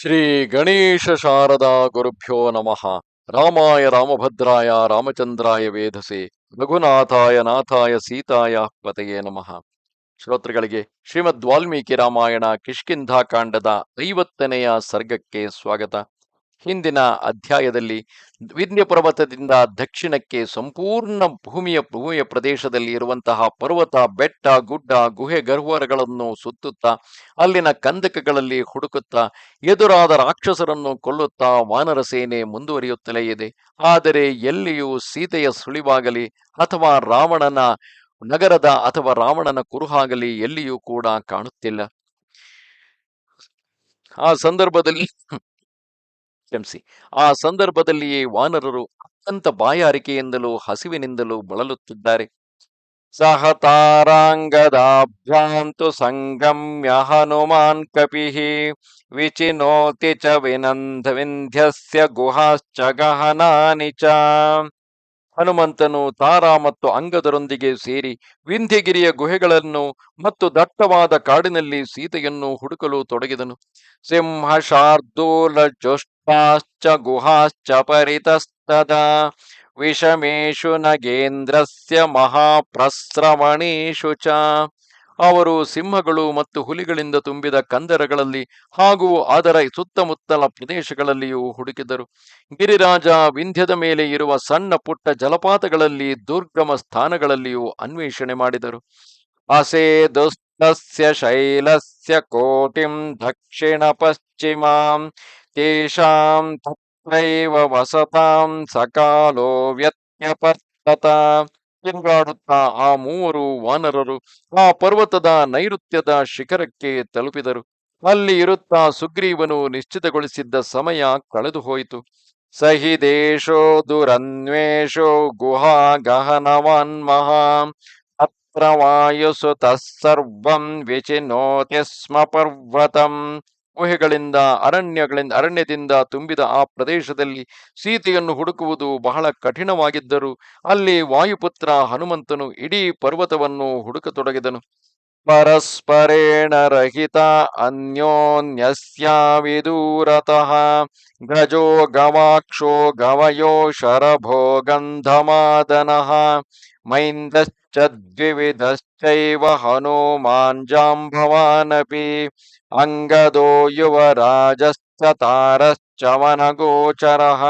ಶ್ರೀ ಗಣೇಶ ಶಾರದಾ ಗುರುಭ್ಯೋ ನಮಃ. ರಾಮಾಯ ರಾಮಭದ್ರಾಯ ರಾಮಚಂದ್ರಾಯ ವೇಧಸೆ ರಘುನಾಥಾಯ ನಾಥಾಯ ಸೀತಾಯ ಪತೆಯೇ ನಮಃ. ಶ್ರೋತೃಗಳಿಗೆ ಶ್ರೀಮದ್ ವಾಲ್ಮೀಕಿ ರಾಮಾಯಣ ಕಿಷ್ಕಿಂಧಾಕಾಂಡದ ಐವತ್ತನೆಯ ಸರ್ಗಕ್ಕೆ ಸ್ವಾಗತ. ಹಿಂದಿನ ಅಧ್ಯಾಯದಲ್ಲಿ ವಿಂಧ್ಯ ಪರ್ವತದಿಂದ ದಕ್ಷಿಣಕ್ಕೆ ಸಂಪೂರ್ಣ ಭೂಮಿಯ ಭೂಮಿಯ ಪ್ರದೇಶದಲ್ಲಿ ಇರುವಂತಹ ಪರ್ವತ, ಬೆಟ್ಟ, ಗುಡ್ಡ, ಗುಹೆ ಗರ್ವರಗಳನ್ನು ಸುತ್ತುತ್ತಾ, ಅಲ್ಲಿನ ಕಂದಕಗಳಲ್ಲಿ ಹುಡುಕುತ್ತಾ, ಎದುರಾದ ರಾಕ್ಷಸರನ್ನು ಕೊಲ್ಲುತ್ತಾ ವಾನರ ಸೇನೆ ಮುಂದುವರಿಯುತ್ತಲೇ ಇದೆ. ಆದರೆ ಎಲ್ಲಿಯೂ ಸೀತೆಯ ಸುಳಿವಾಗಲಿ ಅಥವಾ ರಾವಣನ ನಗರದ ಅಥವಾ ರಾವಣನ ಕುರುಹಾಗಲಿ ಎಲ್ಲಿಯೂ ಕೂಡ ಕಾಣುತ್ತಿಲ್ಲ. ಆ ಸಂದರ್ಭದಲ್ಲಿ ಕ್ಷಮಿಸಿ. ಆ ಸಂದರ್ಭದಲ್ಲಿಯೇ ವಾನರರು ಅತ್ಯಂತ ಬಾಯಾರಿಕೆಯಿಂದಲೂ ಹಸಿವಿನಿಂದಲೂ ಬಳಲುತ್ತಿದ್ದಾರೆ. ಸಹತಾರಾಂಗದಾಭ್ಯಾಂತು ಸಂಗಮ್ಯ ಹನುಮಾನ್ ಕಪಿಹಿ ವಿಚಿನೋತಿ ಚ ವಿನಂದ ವಿಂಧ್ಯಸ್ಯ ಗುಹಾಶ್ಚ ಗಹನಾನಿ ಚ. ಹನುಮಂತನು ತಾರಾ ಮತ್ತು ಅಂಗದರೊಂದಿಗೆ ಸೇರಿ ವಿಂಧ್ಯಗಿರಿಯ ಗುಹೆಗಳನ್ನು ಮತ್ತು ದಟ್ಟವಾದ ಕಾಡಿನಲ್ಲಿ ಸೀತೆಯನ್ನು ಹುಡುಕಲು ತೊಡಗಿದನು. ಸಿಂಹ ಶಾರ್ದೂಲ ಜುಷ್ಟಾಶ್ಚ ಗುಹಾಶ್ಚ ಪರಿತಸ್ತದ ವಿಷಮೇಶು ನಗೇಂದ್ರಸ್ಯ ಮಹಾಪ್ರಸ್ರವಣೀಷು ಚ ಅವರು ಸಿಂಹಗಳು ಮತ್ತು ಹುಲಿಗಳಿಂದ ತುಂಬಿದ ಕಂದರಗಳಲ್ಲಿ ಹಾಗೂ ಅದರ ಸುತ್ತಮುತ್ತಲ ಪ್ರದೇಶಗಳಲ್ಲಿಯೂ ಹುಡುಕಿದರು. ಗಿರಿರಾಜ ವಿಂಧ್ಯದ ಮೇಲೆ ಇರುವ ಸಣ್ಣ ಪುಟ್ಟ ಜಲಪಾತಗಳಲ್ಲಿ ದುರ್ಗಮ ಸ್ಥಾನಗಳಲ್ಲಿಯೂ ಅನ್ವೇಷಣೆ ಮಾಡಿದರು. ಅಸೇದುಸ್ತಸ್ಯ ಶೈಲಸ್ಯ ಕೋಟಿಂ ದಕ್ಷಿಣ ಪಶ್ಚಿಮಾಂ ತೇಷಾಂ ತತ್ರೈವ ವಸತಾಂ ಸಕಾಲೋ ವ್ಯತ್ಯಪರ್ತತ ತಿರುಗಾಡುತ್ತಾ ಆ ಮೂವರು ವಾನರರು ಆ ಪರ್ವತದ ನೈಋತ್ಯದ ಶಿಖರಕ್ಕೆ ತಲುಪಿದರು. ಅಲ್ಲಿ ಇರುತ್ತಾ ಸುಗ್ರೀವನು ನಿಶ್ಚಿತಗೊಳಿಸಿದ್ದ ಸಮಯ ಕಳೆದು ಹೋಯಿತು. ಸಹಿ ದೇಶೋ ದುರನ್ವೇಷೋ ಗುಹಾ ಗಹನವಾನ್ ಮಹಾ, ಅತ್ರ ವಾಯುಸುತಃ ತತ್ಸರ್ವಂ ವಿಚಿನೋತಿ ಸ್ಮ ಪರ್ವತಂ. ಗುಹೆಗಳಿಂದ, ಅರಣ್ಯಗಳಿಂದ, ಅರಣ್ಯದಿಂದ ತುಂಬಿದ ಆ ಪ್ರದೇಶದಲ್ಲಿ ಸೀತೆಯನ್ನು ಹುಡುಕುವುದು ಬಹಳ ಕಠಿಣವಾಗಿದ್ದರೂ ಅಲ್ಲಿ ವಾಯುಪುತ್ರ ಹನುಮಂತನು ಇಡೀ ಪರ್ವತವನ್ನು ಹುಡುಕತೊಡಗಿದನು. ಪರಸ್ಪರೇಣ ರಹಿತ ಅನ್ಯೋನ್ಯಸ್ಯಾ ವಿದೂರತಃ ಗಜೋ ಗವಾಕ್ಷೋ ಗವಯೋ ಶರಭೋ ಗಂಧಮಾದನಃ ಮೈಂದಶ್ಚ ದ್ವಿವಿಧಶ್ಚೈವ ಹನುಮಾನ್ ಜಾಂಬವಾನಪಿ ಅಂಗದೋ ಯುವರಾಜಶ್ಚ ತಾರಶ್ಚ ವನಗೋಚರಃ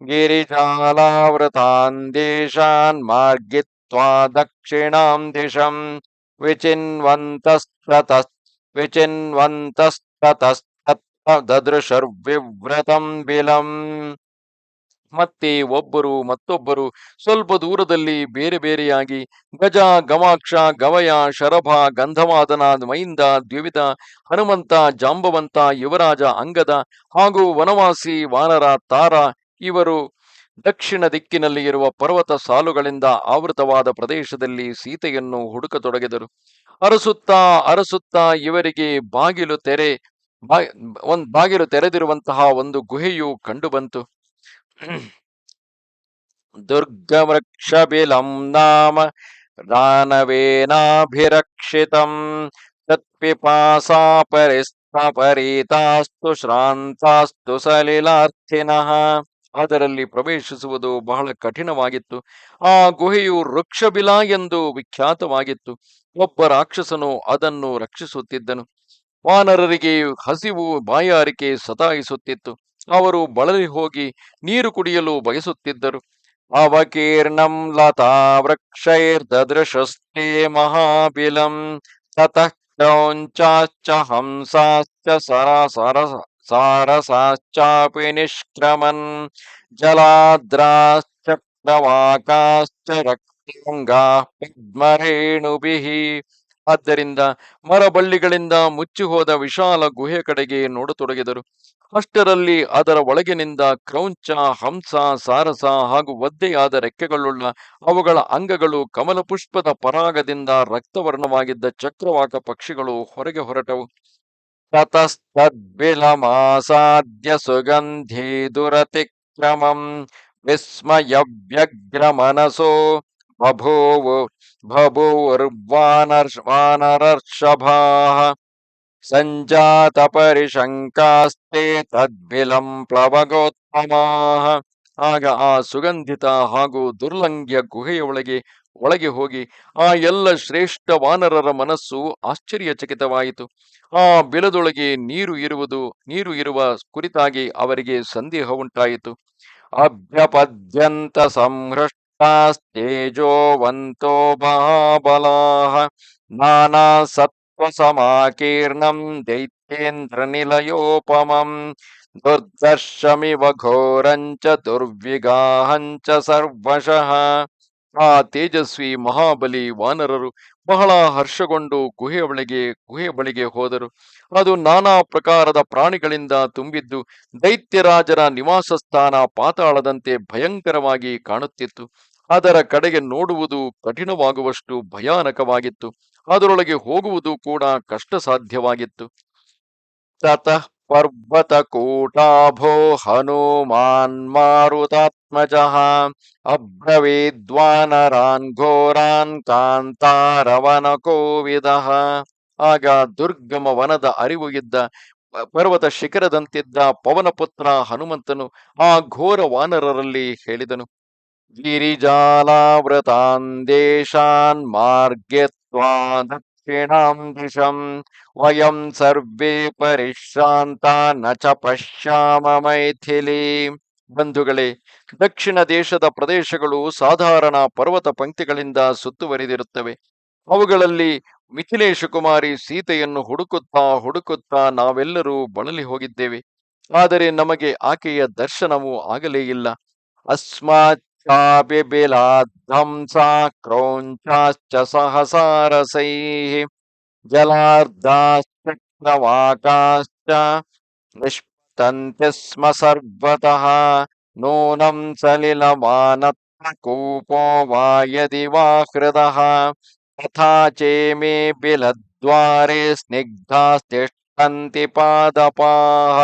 ಗಿರಿಜಾಲಾವೃತಾನ್ ದೇಶಾನ್ ಮಾರ್ಗಿತ್ವಾ ದಕ್ಷಿಣಾಂ ದಿಶಂ ವಿಚಿನ್ವಂತಸ್ತತ ವಿಚಿನ್ವಂತಸ್ತತಸ್ತತ್ತ ದದೃಶರ್ವಿವ್ರತಂ ಬಿಲಂ ಮತ್ತೆ ಒಬ್ಬರು ಮತ್ತೊಬ್ಬರು ಸ್ವಲ್ಪ ದೂರದಲ್ಲಿ ಬೇರೆ ಬೇರೆಯಾಗಿ ಗಜ, ಗವಾಕ್ಷ, ಗವಯ, ಶರಭ ಗಂಧವಾದನ ಮೈಂದ, ದ್ವಿವಿಧ, ಹನುಮಂತ, ಜಾಂಬವಂತ, ಯುವರಾಜ, ಅಂಗದ ಹಾಗೂ ವನವಾಸಿ, ವಾನರ, ತಾರ ಇವರು ದಕ್ಷಿಣ ದಿಕ್ಕಿನಲ್ಲಿ ಇರುವ ಪರ್ವತ ಸಾಲುಗಳಿಂದ ಆವೃತವಾದ ಪ್ರದೇಶದಲ್ಲಿ ಸೀತೆಯನ್ನು ಹುಡುಕತೊಡಗಿದರು. ಅರಸುತ್ತಾ ಅರಸುತ್ತಾ, ಇವರಿಗೆ ಬಾಗಿಲು ತೆರೆ ಒಂದ್ ಬಾಗಿಲು ತೆರೆದಿರುವಂತಹ ಒಂದು ಗುಹೆಯು ಕಂಡುಬಂತು. ದುರ್ಗವೃಕ್ಷಬಿಲಂ ನಾಮ ದಾನವೇನಾಭಿರಕ್ಷಿತಂ ತತ್ಪಿಪಾಸಾ ಪರಿಸ್ತಾಪರೀತಾಸ್ತು ಶ್ರಾಂತಾಸ್ತು ಸಲಿಲಾರ್ಥಿನಃ. ಅದರಲ್ಲಿ ಪ್ರವೇಶಿಸುವುದು ಬಹಳ ಕಠಿಣವಾಗಿತ್ತು. ಆ ಗುಹೆಯು ವೃಕ್ಷಬಿಲ ಎಂದು ವಿಖ್ಯಾತವಾಗಿತ್ತು. ಒಬ್ಬ ರಾಕ್ಷಸನು ಅದನ್ನು ರಕ್ಷಿಸುತ್ತಿದ್ದನು. ವಾನರರಿಗೆ ಹಸಿವು ಬಾಯಾರಿಕೆ ಸತಾಯಿಸುತ್ತಿತ್ತು. ಅವರು ಬಳಲಿ ಹೋಗಿ ನೀರು ಕುಡಿಯಲು ಬಯಸುತ್ತಿದ್ದರು. ಅವಕೀರ್ಣಂ ಲತಾ ವೃಕ್ಷೈರ್ದೃಶಸ್ತೆ ಮಹಾಬಿಲಂ ತತಃ ಹಂಸಾಶ್ಚ ಸರಸರ ಸಾರಸಾಶ್ಚಾಪಿ ನಿಷ್ಕ್ರಮನ್ ಜಲಾದ್ರಾಶ್ಚಕ್ರವಾಕಾಶ್ಚ ರಕ್ತಾಂಗಾ ಪದ್ಮರೇಣುಭಿಃ ಆದ್ದರಿಂದ ಮರಬಳ್ಳಿಗಳಿಂದ ಮುಚ್ಚಿಹೋದ ವಿಶಾಲ ಗುಹೆ ಕಡೆಗೆ ನೋಡತೊಡಗಿದರು. ಅಷ್ಟರಲ್ಲಿ ಅದರ ಒಳಗಿನಿಂದ ಕ್ರೌಂಚ, ಹಂಸ, ಸಾರಸ ಹಾಗೂ ಒದ್ದೆಯಾದ ರೆಕ್ಕೆಗಳುಳ್ಳ ಅವುಗಳ ಅಂಗಗಳು ಕಮಲ ಪುಷ್ಪದ ಪರಾಗದಿಂದ ರಕ್ತವರ್ಣವಾಗಿದ್ದ ಚಕ್ರವಾಕ ಪಕ್ಷಿಗಳು ಹೊರಗೆ ಹೊರಟವು. ತತಸ್ತದ್ಬಿಲಮಾಸಾದ್ಯ ಸುಗಂಧಿ ದುರತಿಕ್ರಮಂ ವಿಸ್ಮಯವ್ಯಗ್ರ ಮನಸೋ ಬಭೂವು ಬಭೂರ್ವಾನರ್ ವಾನರರ್ಷಭಾ ಸಂಜಾತ ಪರಿಶಂಕಾಸ್ತೆ ತದ್ಬಿಲಂ ಪ್ಲವಗೋತ್ತಮಾಹ ಆಗ ಆ ಸುಗಂಧಿತ ಹಾಗೂ ದುರ್ಲಂಘ್ಯ ಗುಹೆಯ ಒಳಗೆ ಹೋಗಿ ಆ ಎಲ್ಲ ಶ್ರೇಷ್ಠ ವಾನರರ ಮನಸ್ಸು ಆಶ್ಚರ್ಯಚಕಿತವಾಯಿತು. ಆ ಬಿಲದೊಳಗೆ ನೀರು ಇರುವುದು, ನೀರು ಇರುವ ಕುರಿತಾಗಿ ಅವರಿಗೆ ಸಂದೇಹ ಉಂಟಾಯಿತು. ಅಭ್ಯಪದ್ಯಂತ ಸಂಹೃಷ್ಟೇಜೋವಂತೋ ಮಹಾಬಲಾಹ, ನಾನಾ ಸತ್ವ ಸಮಾಕೀರ್ಣಂ ದೈತ್ಯೇಂದ್ರ ನಿಲಯೋಪಮಂ ದುರ್ದರ್ಶಮಿವ ಘೋರಂಚ ದುರ್ವಿಗಾಹಂಚ ಸರ್ವಶಃ. ಆ ತೇಜಸ್ವಿ ಮಹಾಬಲಿ ವಾನರರು ಬಹಳ ಹರ್ಷಗೊಂಡು ಗುಹೆಯ ಒಳಗೆ ಗುಹೆಯ ಬಳಿಗೆ ಹೋದರು. ಅದು ನಾನಾ ಪ್ರಕಾರದ ಪ್ರಾಣಿಗಳಿಂದ ತುಂಬಿದ್ದು ದೈತ್ಯರಾಜರ ನಿವಾಸ ಸ್ಥಾನ ಪಾತಾಳದಂತೆ ಭಯಂಕರವಾಗಿ ಕಾಣುತ್ತಿತ್ತು. ಅದರ ಕಡೆಗೆ ನೋಡುವುದು ಕಠಿಣವಾಗುವಷ್ಟು ಭಯಾನಕವಾಗಿತ್ತು. ಅದರೊಳಗೆ ಹೋಗುವುದು ಕೂಡ ಕಷ್ಟ ಸಾಧ್ಯವಾಗಿತ್ತು ತತಃ ಪರ್ವತ ಕೂಟಾಭೋ ಹನುಮಾನ್ ಮಾರುತಾತ್ಮಜ ಅಬ್ರವೀದ್ವಾನರಾನ್ ಘೋರಾನ್ ಕಾಂತಾರವನ ಕೋವಿದಃ ಆಗ ದುರ್ಗಮ ವನದ ಅರಿವು ಇದ್ದ ಪರ್ವತ ಶಿಖರದಂತಿದ್ದ ಪವನಪುತ್ರ ಹನುಮಂತನು ಆ ಘೋರ ವಾನರರಲ್ಲಿ ಹೇಳಿದನು ಗಿರಿಜಾಲಾವೃತಾನ್ ದೇಶಾನ್ ಮಾರ್ಗೆ ದಕ್ಷಿಣಾಂ ದಿಶಂ ವಯಂ ಸರ್ವೇ ಪರಿಶ್ರಾಂತ ನ ಚ ಪಶ್ಯಾಮ ಮೈಥಿಲಿ ಬಂಧುಗಳೇ ದಕ್ಷಿಣ ದೇಶದ ಪ್ರದೇಶಗಳು ಸಾಧಾರಣ ಪರ್ವತ ಪಂಕ್ತಿಗಳಿಂದ ಸುತ್ತುವರಿದಿರುತ್ತವೆ. ಅವುಗಳಲ್ಲಿ ಮಿಥಿಲೇಶ ಕುಮಾರಿ ಸೀತೆಯನ್ನು ಹುಡುಕುತ್ತಾ ಹುಡುಕುತ್ತಾ ನಾವೆಲ್ಲರೂ ಬಳಲಿ ಹೋಗಿದ್ದೇವೆ. ಆದರೆ ನಮಗೆ ಆಕೆಯ ದರ್ಶನವೂ ಆಗಲೇ ಇಲ್ಲ. ಅಸ್ಮಾಚ್ಚಾಪಿ चापि बिलाद्धंसा क्रौञ्चाश्च सहसारसैः जलार्धाश्चक्रवाकाश्च निष्पतन्ति स्म सर्वतः नूनं सलिलमानत्कूपो वा यदि वा हृदः तथा चेमे बिलद्वारे स्निग्धास्तिष्ठन्ति पादपाः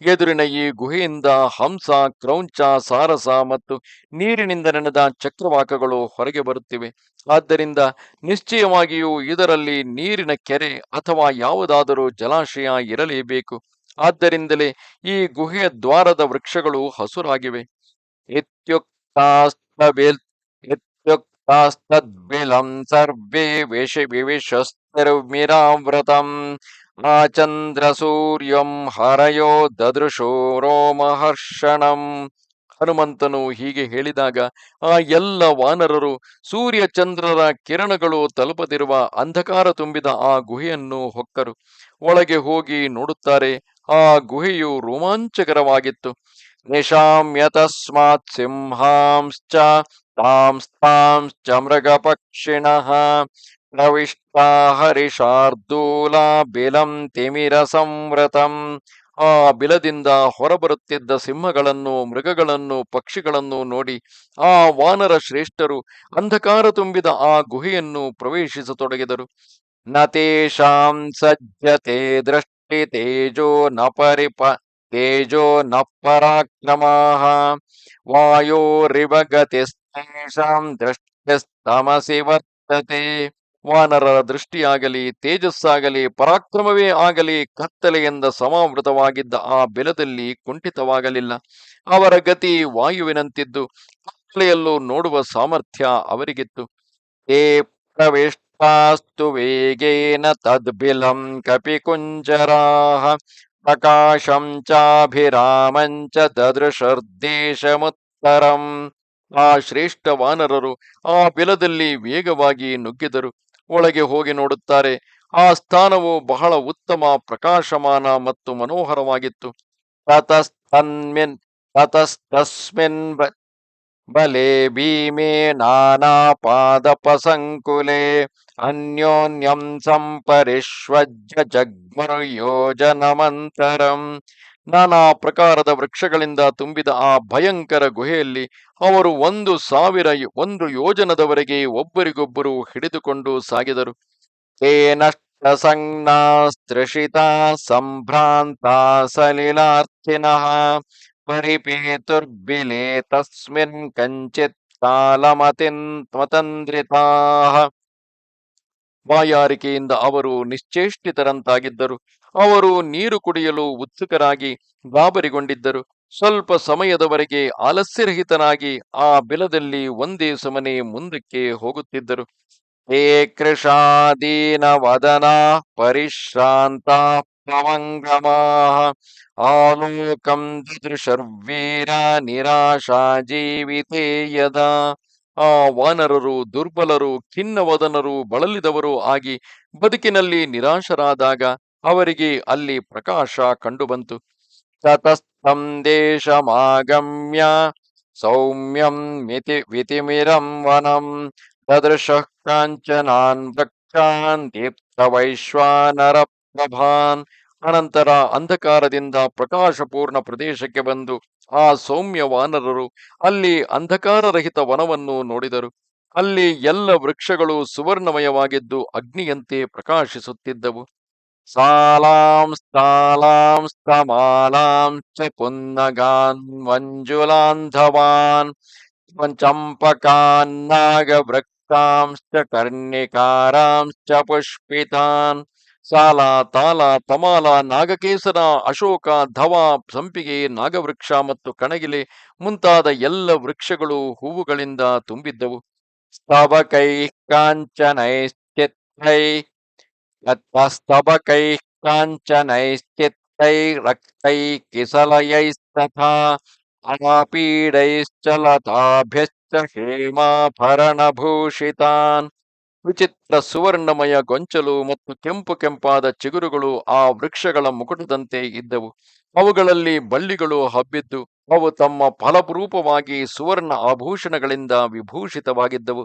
ಎದುರಿನ ಈ ಗುಹೆಯಿಂದ ಹಂಸ, ಕ್ರೌಂಚ, ಸಾರಸ ಮತ್ತು ನೀರಿನಿಂದ ನೆನೆದ ಚಕ್ರವಾಕಗಳು ಹೊರಗೆ ಬರುತ್ತಿವೆ. ಆದ್ದರಿಂದ ನಿಶ್ಚಯವಾಗಿಯೂ ಇದರಲ್ಲಿ ನೀರಿನ ಕೆರೆ ಅಥವಾ ಯಾವುದಾದರೂ ಜಲಾಶಯ ಇರಲೇಬೇಕು. ಆದ್ದರಿಂದಲೇ ಈ ಗುಹೆಯ ದ್ವಾರದ ವೃಕ್ಷಗಳು ಹಸುರಾಗಿವೆ. ಸರ್ವೇ ವೇಷ ವಿವಿಶಸ್ತಿರ್ಮಿರಾವೃತಂ ಆಚಂದ್ರ ಸೂರ್ಯಂ ಹರಯೋ ದದೃಶೋ ರೋಮಹರ್ಷಣಂ. ಹನುಮಂತನು ಹೀಗೆ ಹೇಳಿದಾಗ, ಆ ಎಲ್ಲ ವಾನರರು ಸೂರ್ಯ ಚಂದ್ರರ ಕಿರಣಗಳು ತಲುಪದಿರುವ ಅಂಧಕಾರ ತುಂಬಿದ ಆ ಗುಹೆಯನ್ನು ಹೊಕ್ಕರು. ಒಳಗೆ ಹೋಗಿ ನೋಡುತ್ತಾರೆ, ಆ ಗುಹೆಯು ರೋಮಾಂಚಕರವಾಗಿತ್ತು. ನಿಶಾಮ್ಯತಸ್ಮಾತ್ ಸಿಂಹಾಂಶ್ಚ, ತಾಂಸ್ತಾಂಶ್ಚ ಮೃಗಪಕ್ಷಿಣಃ. ಪ್ರವಿಷ್ಟಾ ಹರಿಷಾರ್ದೂಲ ಬಿಲಂ ತಿಮಿರ ಸಂವ್ರತಂ ಆ ಬಿಲದಿಂದ ಹೊರಬರುತ್ತಿದ್ದ ಸಿಂಹಗಳನ್ನು, ಮೃಗಗಳನ್ನು, ಪಕ್ಷಿಗಳನ್ನು ನೋಡಿ ಆ ವಾನರ ಶ್ರೇಷ್ಠರು ಅಂಧಕಾರ ತುಂಬಿದ ಆ ಗುಹೆಯನ್ನು ಪ್ರವೇಶಿಸತೊಡಗಿದರು. ನ ತೇಷಾಂ ಸಜ್ಜತೆ ದೃಷ್ಟಿ ತೇಜೋ ನ ಪರಿಪ, ತೇಜೋ ನ ತೆಷಾಂ ದೃಷ್ಟಿ ದೃಷ್ಟಿಸ್ತಮಸಿ ವರ್ತತೆ. ವಾನರರ ದೃಷ್ಟಿಯಾಗಲಿ, ತೇಜಸ್ಸಾಗಲಿ, ಪರಾಕ್ರಮವೇ ಆಗಲಿ, ಕತ್ತಲೆಯಿಂದ ಸಮಾವೃತವಾಗಿದ್ದ ಆ ಬೆಲದಲ್ಲಿ ಕುಂಠಿತವಾಗಲಿಲ್ಲ. ಅವರ ಗತಿ ವಾಯುವಿನಂತಿದ್ದು, ಕತ್ತಲೆಯಲ್ಲೂ ನೋಡುವ ಸಾಮರ್ಥ್ಯ ಅವರಿಗಿತ್ತು. ಏ ಪ್ರವೇಷ್ಟಾಸ್ತು ವೇಗೇನ ತದ್ಬಿಲಂ ಕಪಿಕುಂಜರಾಹ, ಪ್ರಕಾಶಂ ಚಾಭಿರಾಮಂಚ ದದೃಶರ್ದೇಶಮುತ್ತರಂ. ಆ ಶ್ರೇಷ್ಠ ವಾನರರು ಆ ಬಿಲದಲ್ಲಿ ವೇಗವಾಗಿ ನುಗ್ಗಿದರು. ಒಳಗೆ ಹೋಗಿ ನೋಡುತ್ತಾರೆ. ಆ ಸ್ಥಾನವು ಬಹಳ ಉತ್ತಮ, ಪ್ರಕಾಶಮಾನ ಮತ್ತು ಮನೋಹರವಾಗಿತ್ತು. ತತಸ್ತನ್ಮಿನ್, ತತಸ್ತಸ್ಮಿನ್ ಬಲೆ ಭೀಮೆ ನಾನಾ ಪಾದಪಸಂಕುಲೆ ಅನ್ಯೋನ್ಯಂ ಸಂಪರಿಷ್ವಜ್ಯ ಜಗ್ಮರುಯೋಜನಮಂತರಂ. ನಾನಾ ಪ್ರಕಾರದ ವೃಕ್ಷಗಳಿಂದ ತುಂಬಿದ ಆ ಭಯಂಕರ ಗುಹೆಯಲ್ಲಿ ಅವರು ಒಂದು ಸಾವಿರ ಒಂದು ಯೋಜನದವರೆಗೆ ಒಬ್ಬರಿಗೊಬ್ಬರು ಹಿಡಿದುಕೊಂಡು ಸಾಗಿದರು. ತೇನಷ್ಟ ಸಂಜ್ಞಾಸ್ತ್ರಿಷಿತಾ ಸಂಭ್ರಾಂತ ಸಲೀಲಾರ್ಥಿನ ಪರಿಪೇತುರ್ಬಿಲೆ ತಸ್ಮಿನ್ ಕಂಚಿತ್ ಕಾಲಮತಿನ್ ಮತಂದ್ರಿತಾಃ ಬಾಯಾರಿಕೆಯಿಂದ ಅವರು ನಿಶ್ಚೇಷ್ಟಿತರಂತಾಗಿದ್ದರು. ಅವರು ನೀರು ಕುಡಿಯಲು ಉತ್ಸುಕರಾಗಿ ಗಾಬರಿಗೊಂಡಿದ್ದರು. ಸ್ವಲ್ಪ ಸಮಯದವರೆಗೆ ಆಲಸ್ಯರಹಿತನಾಗಿ ಆ ಬಿಲದಲ್ಲಿ ಒಂದೇ ಸಮನೆ ಮುಂದಕ್ಕೆ ಹೋಗುತ್ತಿದ್ದರು. ಹೇ ಕೃಷಾದೀನ ವದನ ಪರಿಶ್ರಾಂತ ಪ್ಲವಂಗಮಾ ಆಲೋಕಂ ನಿರಾಶಾ ಜೀವಿತೇ ಯದಾ. ಆ ವಾನರರು ದುರ್ಬಲರು, ಖಿನ್ನವದನರು ಬಳಲಿದವರು ಆಗಿ ಬದುಕಿನಲ್ಲಿ ನಿರಾಶರಾದಾಗ ಅವರಿಗೆ ಅಲ್ಲಿ ಪ್ರಕಾಶ ಕಂಡುಬಂತು. ತತಸ್ಥಂ ದೇಶಮಾಗಮ್ಯ ಸೌಮ್ಯಂ ಮಿತಿ ವಿತಿಮಿರಂ ವನಂ ದದೃಶಃ ಕಾಂಚನಾನ್ ವೃಕ್ಷಾನ್ ದೀಪ್ತ ವೈಶ್ವಾನರ ಪ್ರಭಾನ್. ಅನಂತರ ಅಂಧಕಾರದಿಂದ ಪ್ರಕಾಶಪೂರ್ಣ ಪ್ರದೇಶಕ್ಕೆ ಬಂದು ಆ ಸೌಮ್ಯ ವಾನರರು ಅಲ್ಲಿ ಅಂಧಕಾರರಹಿತ ವನವನ್ನು ನೋಡಿದರು. ಅಲ್ಲಿ ಎಲ್ಲ ವೃಕ್ಷಗಳು ಸುವರ್ಣಮಯವಾಗಿದ್ದು ಅಗ್ನಿಯಂತೆ ಪ್ರಕಾಶಿಸುತ್ತಿದ್ದವು. ಸಾಲಾಂ ಸ್ತಮಾಲಾಂ ಚ ಪುನ್ನಗಾನ್ ಮಂಜುಲಾಂಧವಾನ್ ಚಂಪಕಾನ್ ನಾಗವೃಕ್ಷಾಂಶ್ಚ ಕರ್ಣಿಕಾರಾಂಶ ಪುಷ್ಪಿತಾನ್ ಸಾಲ ತಾಲ ತಮಾಲ ನಾಗಕೇಸರ ಅಶೋಕ ಧವ ಸಂಪಿಗೆ ನಾಗವೃಕ್ಷ ಮತ್ತು ಕಣಗಿಲೆ ಮುಂತಾದ ಎಲ್ಲ ವೃಕ್ಷಗಳು ಹೂವುಗಳಿಂದ ತುಂಬಿದ್ದವು. ಸ್ತಬಕೈ ಕಾಂಚನೈಶ್ಚಿತ್ತೈ ರಕ್ತೈ ಕಿಸಲಯೈಸ್ತಥಾ ಅನಾಪೀಡೈಶ್ಚಲತಾಭ್ಯಶ್ಚ ಹೇಮಾಭರಣಭೂಷಿತಾನ್ ವಿಚಿತ್ರ ಸುವರ್ಣಮಯ ಗೊಂಚಲು ಮತ್ತು ಕೆಂಪು ಕೆಂಪಾದ ಚಿಗುರುಗಳು ಆ ವೃಕ್ಷಗಳ ಮುಕುಟದಂತೆ ಇದ್ದವು. ಅವುಗಳಲ್ಲಿ ಬಳ್ಳಿಗಳು ಹಬ್ಬಿದ್ದು, ಅವು ತಮ್ಮ ಫಲರೂಪವಾಗಿ ಸುವರ್ಣ ಆಭೂಷಣಗಳಿಂದ ವಿಭೂಷಿತವಾಗಿದ್ದವು.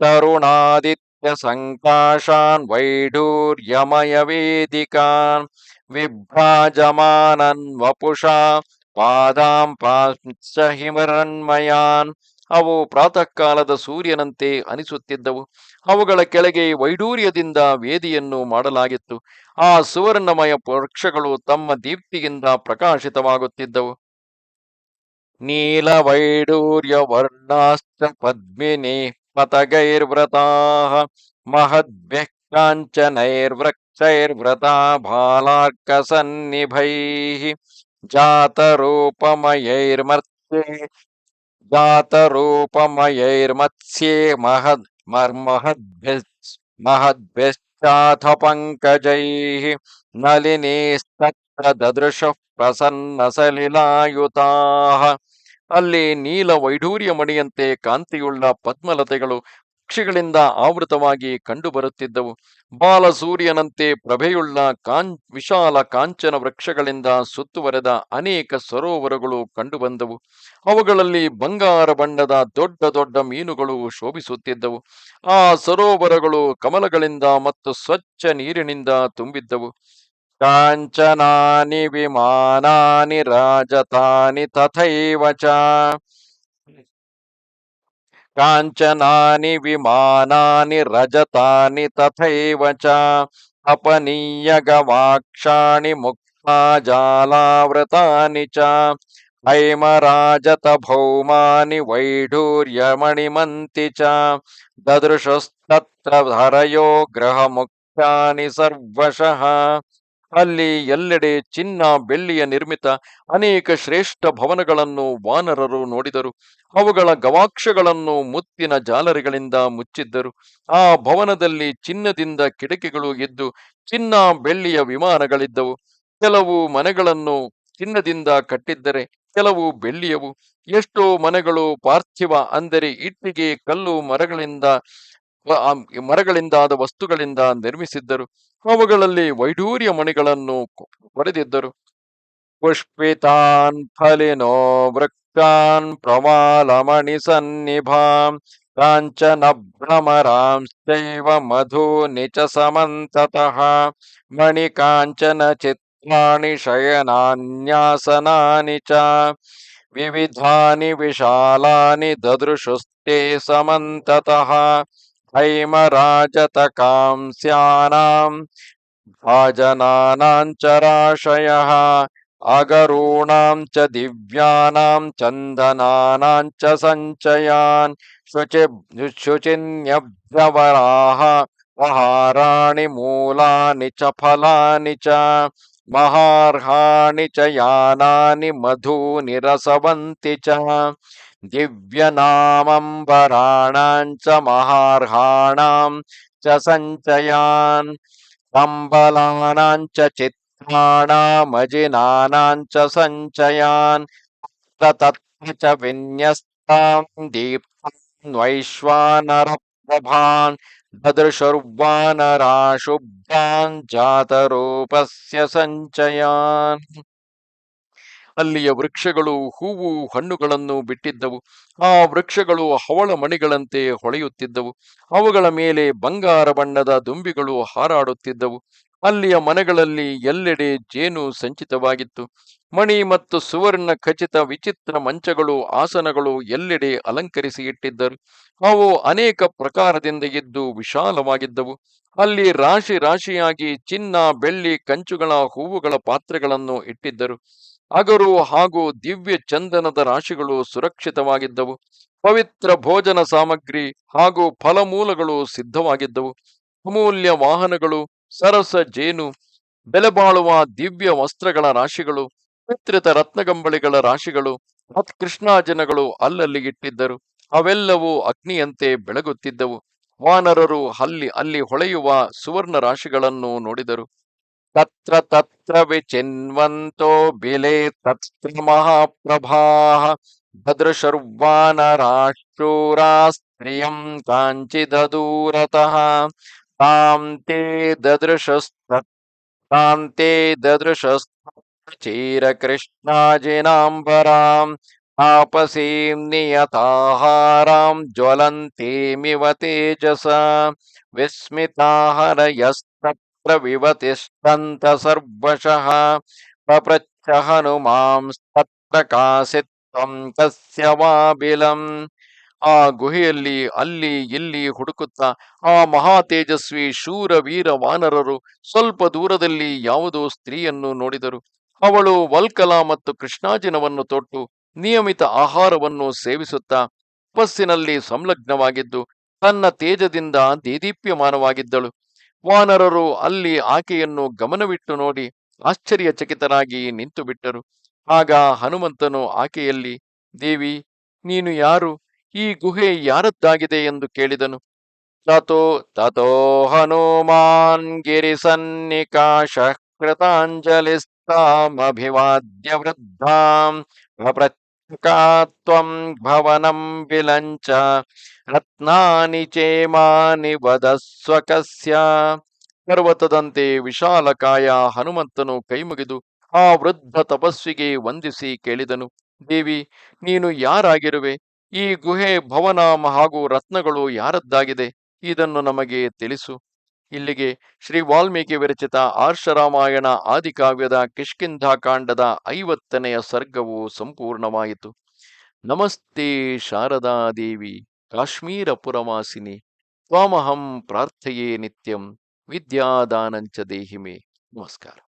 ತರುಣಾದಿತ್ಯ ಸಂಕಾಶಾನ್ ವೈಢೂರ್ಯಮಯ ವೇದಿಕಾನ್ ವಿಭ್ರಾಜಮಾನನ್ ವಪುಷಾ ಪಾದಾಂ ಪಾಂಚ ಹಿಮರನ್ಮಯಾನ್. ಅವು ಪ್ರಾತಃ ಕಾಲದ ಸೂರ್ಯನಂತೆ ಅನಿಸುತ್ತಿದ್ದವು. ಅವುಗಳ ಕೆಳಗೆ ವೈಡೂರ್ಯದಿಂದ ವೇದಿಯನ್ನು ಮಾಡಲಾಗಿತ್ತು. ಆ ಸುವರ್ಣಮಯ ವೃಕ್ಷಗಳು ತಮ್ಮ ದೀಪ್ತಿಯಿಂದ ಪ್ರಕಾಶಿತವಾಗುತ್ತಿದ್ದವು. ನೀಲ ವೈಡೂರ್ಯ ವರ್ಣಾಶ್ಚ ಪದ್ಮಿನಿ पतगैर्व्रताः महद्भ्यः काञ्चनैर्वृक्षैर्व्रता भालार्कसन्निभैः जातरूपमयैर्मत्स्ये महद् महद्भिश्चाथ पङ्कजैः नलिनीस्तत्र ददृशः प्रसन्नसलिलायुताः ಅಲ್ಲಿ ನೀಲ ವೈಢೂರ್ಯ ಮಣಿಯಂತೆ ಕಾಂತಿಯುಳ್ಳ ಪದ್ಮಲತೆಗಳು ಪಕ್ಷಿಗಳಿಂದ ಆವೃತವಾಗಿ ಕಂಡುಬರುತ್ತಿದ್ದವು. ಬಾಲಸೂರ್ಯನಂತೆ ಪ್ರಭೆಯುಳ್ಳ ಕಾಂ, ವಿಶಾಲ ಕಾಂಚನ ವೃಕ್ಷಗಳಿಂದ ಸುತ್ತುವರೆದ ಅನೇಕ ಸರೋವರಗಳು ಕಂಡುಬಂದವು. ಅವುಗಳಲ್ಲಿ ಬಂಗಾರ ಬಣ್ಣದ ದೊಡ್ಡ ದೊಡ್ಡ ಮೀನುಗಳು ಶೋಭಿಸುತ್ತಿದ್ದವು. ಆ ಸರೋವರಗಳು ಕಮಲಗಳಿಂದ ಮತ್ತು ಸ್ವಚ್ಛ ನೀರಿನಿಂದ ತುಂಬಿದ್ದವು. ಕಾಂಚನಾನಿ ವಿಮಾನಾನಿ ರಾಜತಾನಿ ತಥೈವ ಚ ಕಾಂಚನಾನಿ ವಿಮಾನಾನಿ ರಜತಾನಿ ತಥೈವ ಚ ಅಪನೀಯ ಗವಾಕ್ಷಾಣಿ ಮುಕ್ತಾ ಜಾಲಾವೃತಾನಿ ಚ ಹೈಮರಾಜತ ಭೌಮಾನಿ ವೈಢೂರ್ಯಮಣಿಮಂತಿ ಚ ದದೃಶಸ್ತತ್ರ ಧರಯೋ ಗ್ರಹ ಮುಖ್ಯಾನಿ ಸರ್ವಶಃ ಅಲ್ಲಿ ಎಲ್ಲೆಡೆ ಚಿನ್ನ, ಬೆಳ್ಳಿಯ ನಿರ್ಮಿತ ಅನೇಕ ಶ್ರೇಷ್ಠ ಭವನಗಳನ್ನು ವಾನರರು ನೋಡಿದರು. ಅವುಗಳ ಗವಾಕ್ಷಗಳನ್ನು ಮುತ್ತಿನ ಜಾಲರಿಗಳಿಂದ ಮುಚ್ಚಿದ್ದರು. ಆ ಭವನದಲ್ಲಿ ಚಿನ್ನದಿಂದ ಕಿಟಕಿಗಳು ಇದ್ದು, ಚಿನ್ನ, ಬೆಳ್ಳಿಯ ವಿಮಾನಗಳಿದ್ದವು. ಕೆಲವು ಮನೆಗಳನ್ನು ಚಿನ್ನದಿಂದ ಕಟ್ಟಿದ್ದರೆ, ಕೆಲವು ಬೆಳ್ಳಿಯವು. ಎಷ್ಟೋ ಮನೆಗಳು ಪಾರ್ಥಿವ ಅಂದರೆ ಇಟ್ಟಿಗೆ, ಕಲ್ಲು, ಮರಗಳಿಂದ ಮರಗಳಿಂದಾದ ವಸ್ತುಗಳಿಂದ ನಿರ್ಮಿಸಿದ್ದರು. ಅವುಗಳಲ್ಲಿ ವೈಢೂರ್ಯ ಮಣಿಗಳನ್ನು ಹೊಡೆದಿದ್ದರು ಪುಷ್ಪಿತಾನ್ ಫಲಿನೋ ವೃಕ್ತಾನ್ ಪ್ರಮಾಲಮಣಿ ಸನ್ನಿಭಾಂ ಕಾಂಚನ ಭ್ರಮರಾಂಶ್ಚೈವ ಮಧು ನಿಚ ಸಮಂತತಃ ಮಣಿ ಕಾಂಚನ ಚಿತ್ರಾಣಿ ಶಯನಾನ್ಯಾಸನಾನಿ ಚ ವಿವಿಧಾನಿ ವಿಶಾಲಾನಿ ದದೃಶುಸ್ತೆ ಸಮಂತತಃ हैमराजतकांस्यानाम् भाजनानाम् च राशयः अगरूणां च शुचि शुचिन्वरा वहाराणि मूला च फला च ಚ ಯಾನಾನಿ ಮಧೂನಿ ರಸವಂತಿ ಚ ದಿವ್ಯನಾಮಂಬರಾಣಾಂಚ ಮಹಾರ್ಹಾಣಾಂ ಚ ಸಂಚಯಾನ್ ಕಂಬಲಾನಾಂಚ ಚಿತ್ರಾಣಾಮಜಿನಾನಾಂಚ ಸಂಚಯಾನ್ ತತ್ರ ಚ ವಿನ್ಯಸ್ತಾಂ ದೀಪ್ತಾನ್ ವೈಶ್ವಾನರ ಪ್ರಭಾನ್ ದದೃಶುರ್ವಾನರಾ ಶುಭ್ರಾನ್ ಜಾತರೂಪಸ್ಯ ಸಂಚಯಾನ್. ಅಲ್ಲಿಯ ವೃಕ್ಷಗಳು, ಹೂವು, ಹಣ್ಣುಗಳನ್ನು ಬಿಟ್ಟಿದ್ದವು. ಆ ವೃಕ್ಷಗಳು ಹವಳ ಮಣಿಗಳಂತೆ ಹೊಳೆಯುತ್ತಿದ್ದವು. ಅವುಗಳ ಮೇಲೆ ಬಂಗಾರ ಬಣ್ಣದ ದುಂಬಿಗಳು ಹಾರಾಡುತ್ತಿದ್ದವು. ಅಲ್ಲಿಯ ಮನೆಗಳಲ್ಲಿ ಎಲ್ಲೆಡೆ ಜೇನು ಸಂಚಿತವಾಗಿತ್ತು. ಮಣಿ ಮತ್ತು ಸುವರ್ಣ ಖಚಿತ ವಿಚಿತ್ರ ಮಂಚಗಳು, ಆಸನಗಳು ಎಲ್ಲೆಡೆ ಅಲಂಕರಿಸಿ ಇಟ್ಟಿದ್ದರು ಅವು ಅನೇಕ ಪ್ರಕಾರದಿಂದ ಇದ್ದು ವಿಶಾಲವಾಗಿದ್ದವು. ಅಲ್ಲಿ ರಾಶಿ ರಾಶಿಯಾಗಿ ಚಿನ್ನ, ಬೆಳ್ಳಿ, ಕಂಚುಗಳ ಹೂವುಗಳ ಪಾತ್ರೆಗಳನ್ನು ಇಟ್ಟಿದ್ದರು. ಅಗರು ಹಾಗೂ ದಿವ್ಯ ಚಂದನದ ರಾಶಿಗಳು ಸುರಕ್ಷಿತವಾಗಿದ್ದವು. ಪವಿತ್ರ ಭೋಜನ ಸಾಮಗ್ರಿ ಹಾಗೂ ಫಲಮೂಲಗಳು ಸಿದ್ಧವಾಗಿದ್ದವು. ಅಮೂಲ್ಯ ವಾಹನಗಳು ಸರಸ, ಜೇನು ಬೆಲೆಬಾಳುವ ದಿವ್ಯ ವಸ್ತ್ರಗಳ ರಾಶಿಗಳು ಪಿತೃತ ರತ್ನಗಂಬಳಿಗಳ ರಾಶಿಗಳು ಕೃಷ್ಣಾಜನಗಳು ಅಲ್ಲಲ್ಲಿ ಇಟ್ಟಿದ್ದರು ಅವೆಲ್ಲವೂ ಅಗ್ನಿಯಂತೆ ಬೆಳಗುತ್ತಿದ್ದವು. ವಾನರರು ಅಲ್ಲಿ ಅಲ್ಲಿ ಹೊಳೆಯುವ ಸುವರ್ಣ ರಾಶಿಗಳನ್ನು ನೋಡಿದರು. ತತ್ರ ತತ್ರ ವಿಚಿನ್ವಂತೋ ಬೆಲೆ ತತ್ರ ಮಹಾಪ್ರಭಾ ಶರ್ವಾನ ಸ್ತ್ರಿಯಂ ಕಾಂಚಿದೂರತಃ ತಾಂ ದದೃಶಸ್ತ ತಾಂ ತೇ ದದೃಶಸ್ತೀರಕೃಷ್ಣಾಜಿನಾಂಬರಾಂ ತಾಪಸೀಂ ನಿಯತಾಹಾರಾಂ ಜ್ವಲಂತೀಮಿವ ತೇಜಸ ವಿಸ್ಮಿತಾಹರಯಸ್ತತ್ರ ವಿವತಿಷ್ಟಂತ ಸರ್ವಶಃ ಪಪ್ರಚ್ಛ ಹನುಮಾಂಸ್ತತ್ರ ಕಾಸಿತ್ವಂ ಕಸ್ಯ ವಾಬಿಲಂ ಆ ಗುಹೆಯಲ್ಲಿ ಅಲ್ಲಿ ಇಲ್ಲಿ ಹುಡುಕುತ್ತಾ, ಆ ಮಹಾ ತೇಜಸ್ವಿ ಶೂರ ವೀರ ವಾನರರು ಸ್ವಲ್ಪ ದೂರದಲ್ಲಿ ಯಾವುದೋ ಸ್ತ್ರೀಯನ್ನು ನೋಡಿದರು. ಅವಳು ವಲ್ಕಲ ಮತ್ತು ಕೃಷ್ಣಾಜಿನವನ್ನು ತೊಟ್ಟು ನಿಯಮಿತ ಆಹಾರವನ್ನು ಸೇವಿಸುತ್ತಾ ತಪಸ್ಸಿನಲ್ಲಿ ಸಂಲಗ್ನವಾಗಿದ್ದು, ತನ್ನ ತೇಜದಿಂದ ದೇದೀಪ್ಯಮಾನವಾಗಿದ್ದಳು. ವಾನರರು ಅಲ್ಲಿ ಆಕೆಯನ್ನು ಗಮನವಿಟ್ಟು ನೋಡಿ ಆಶ್ಚರ್ಯಚಕಿತರಾಗಿ ನಿಂತು ಬಿಟ್ಟರು ಆಗ ಹನುಮಂತನು ಆಕೆಯಲ್ಲಿ, ದೇವಿ, ನೀನು ಯಾರು? ಈ ಗುಹೆ ಯಾರದ್ದಾಗಿದೆ ಎಂದು ಕೇಳಿದನು. ತತೋ ತಥೋ ಹನುಮಾನ್ ಗಿರಿಸನ್ನಿಕಾಶ ಕೃತಾಂಜಲಿಸ್ತಾಮಭಿವಾದ್ಯ ವೃದ್ಧಾಂ ಭವನಂ ವಿಲಂಚ ರತ್ನಾನಿ ಚೇಮಾನಿ ವದಸ್ವ ಕಸ್ಯ. ಪರ್ವತದಂತೆ ವಿಶಾಲಕಾಯ ಹನುಮಂತನು ಕೈಮುಗಿದು ಆ ವೃದ್ಧ ತಪಸ್ವಿಗೆ ವಂದಿಸಿ ಕೇಳಿದನು. ದೇವಿ, ನೀನು ಯಾರಾಗಿರುವೆ? ಈ ಗುಹೆ ಭವನ ಹಾಗೂ ರತ್ನಗಳು ಯಾರದ್ದಾಗಿದೆ? ಇದನ್ನು ನಮಗೆ ತಿಳಿಸು. ಇಲ್ಲಿಗೆ ಶ್ರೀ ವಾಲ್ಮೀಕಿ ವಿರಚಿತ ಆರ್ಷರಾಮಾಯಣ ಆದಿಕಾವ್ಯದ ಕಿಷ್ಕಿಂಧಾಕಾಂಡದ ಐವತ್ತನೆಯ ಸರ್ಗವು ಸಂಪೂರ್ಣವಾಯಿತು. ನಮಸ್ತೆ ಶಾರದಾ ದೇವಿ ಕಾಶ್ಮೀರ ಪುರವಾಸಿನಿ ತ್ವಾಮಹಂ ಪ್ರಾರ್ಥೆಯೇ ನಿತ್ಯಂ, ವಿದ್ಯಾದಾನಂಚ ದೇಹಿಮೆ. ನಮಸ್ಕಾರ.